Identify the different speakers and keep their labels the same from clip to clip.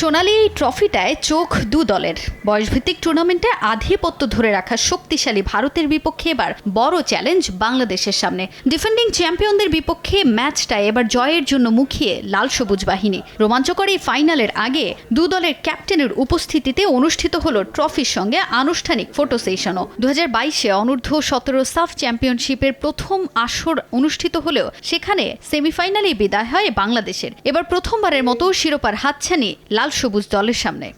Speaker 1: সোনালি এই ট্রফিটায় চোখ দু দলের। বয়সভিত্তিক টুর্নামেন্টে আধিপত্য ধরে রাখা শক্তিশালী ভারতের বিপক্ষে এবার বড় চ্যালেঞ্জ বাংলাদেশের সামনে। ডিফেন্ডিং চ্যাম্পিয়নদের বিপক্ষে ম্যাচটা এবার জয়ের জন্য মুখিয়ে লাল সবুজ বাহিনী। রোমাঞ্চকর এই ফাইনালের আগে দু দলের ক্যাপ্টেনের উপস্থিতিতে অনুষ্ঠিত হলো ট্রফির সঙ্গে আনুষ্ঠানিক ফটো সেশনও। দু হাজার বাইশে অনূর্ধ্ব সতেরো সাফ চ্যাম্পিয়নশিপের প্রথম আসর অনুষ্ঠিত হলেও সেখানে সেমিফাইনালেই বিদায় হয় বাংলাদেশের। এবার প্রথমবারের মতো শিরোপার হাতছানি লাল সবুজ দলের সামনে।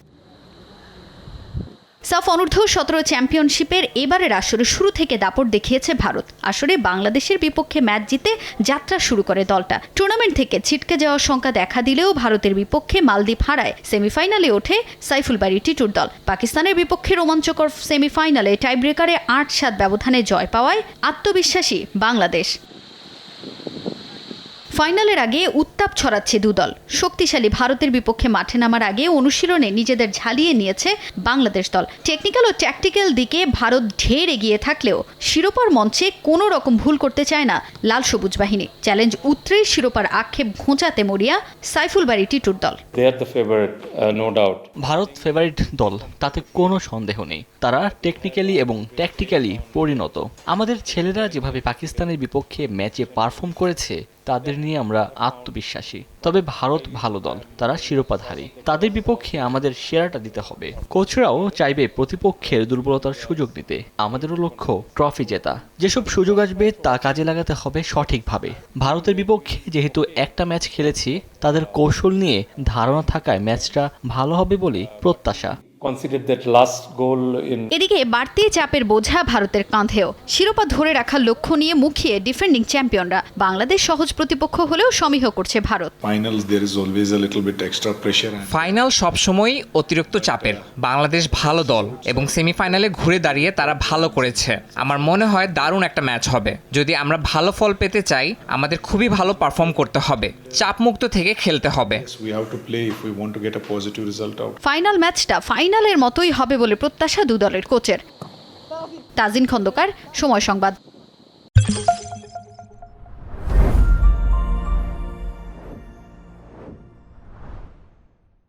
Speaker 1: সাফ অনূর্ধ্ব সতেরো চ্যাম্পিয়নশিপের এবারের আসরে শুরু থেকে দাপট দেখিয়েছে ভারত। আসরে বাংলাদেশের বিপক্ষে ম্যাচ জিতে যাত্রা শুরু করে দলটা। টুর্নামেন্ট থেকে ছিটকে যাওয়ার শঙ্কা দেখা দিলেও ভারতের বিপক্ষে মালদ্বীপ হারায়। সেমিফাইনালে ওঠে সাইফুল বাড়ি টিটুর দল। পাকিস্তানের বিপক্ষে রোমাঞ্চকর সেমিফাইনালে টাইব্রেকারে আট সাত ব্যবধানে জয় পাওয়ায় আত্মবিশ্বাসী বাংলাদেশ। ফাইনালের আগে উত্তাপ ছড়াচ্ছে দুদল। শক্তিশালী ভারতের বিপক্ষে মাঠে নামার আগে অনুশীলনে নিজেদের ঝালিয়ে নিয়েছে বাংলাদেশ দল। টেকনিক্যাল ও ট্যাকটিক্যাল দিকে ভারত ঢের এগিয়ে থাকলেও শিরোপার মঞ্চে কোনো রকম ভুল করতে চায় না লাল সবুজ বাহিনী। চ্যালেঞ্জ উত্তরের শিরোপার আক্ষেপ ঘোঁচাতে মরিয়া সাইফুল বাড়ি টিটুর দল।
Speaker 2: They are the favorite, uh, no doubt.
Speaker 3: Bharat favourite দল তাতে কোনো সন্দেহ নেই। তারা টেকনিক্যালি এবং ট্যাকটিক্যালি পরিণত। আমাদের ছেলেরা যেভাবে পাকিস্তানের বিপক্ষে ম্যাচে পারফর্ম করেছে তাদের নিয়ে আমরা আত্মবিশ্বাসী। তবে ভারত ভালো দল, তারা শিরোপাধারী। তাদের বিপক্ষে আমাদের সেরাটা দিতে হবে। কোচরাও চাইবে প্রতিপক্ষের দুর্বলতার সুযোগ নিতে। আমাদেরও লক্ষ্য ট্রফি জেতা। যেসব সুযোগ আসবে তা কাজে লাগাতে হবে সঠিকভাবে। ভারতের বিপক্ষে যেহেতু একটা ম্যাচ খেলেছি, তাদের কৌশল নিয়ে ধারণা থাকায় ম্যাচটা ভালো হবে বলেই প্রত্যাশা।
Speaker 2: Considered that last goal in
Speaker 1: এদিকে বাড়তি চাপের বোঝা ভারতের কাঁধেও। শিরোপা ধরে রাখার লক্ষ্য নিয়ে মুখিয়ে ডিফেন্ডিং চ্যাম্পিয়নরা বাংলাদেশ সহজ প্রতিপক্ষ হলেও সমীহ করছে ভারত।
Speaker 4: ফাইনাল সবসময়ই অতিরিক্ত চাপের। বাংলাদেশ ভালো দল এবং সেমিফাইনালে ঘুরে দাঁড়িয়ে তারা ভালো করেছে। আমার মনে হয় দারুণ একটা ম্যাচ হবে। যদি আমরা ভালো ফল পেতে চাই আমাদের খুবই ভালো পারফর্ম করতে হবে। চাপমুক্ত থেকে খেলতে হবে।
Speaker 1: ফাইনাল ম্যাচটা ফাইনালের মতোই হবে বলে প্রত্যাশা দুদলের কোচের। তাজিন খন্দকার সময় সংবাদ।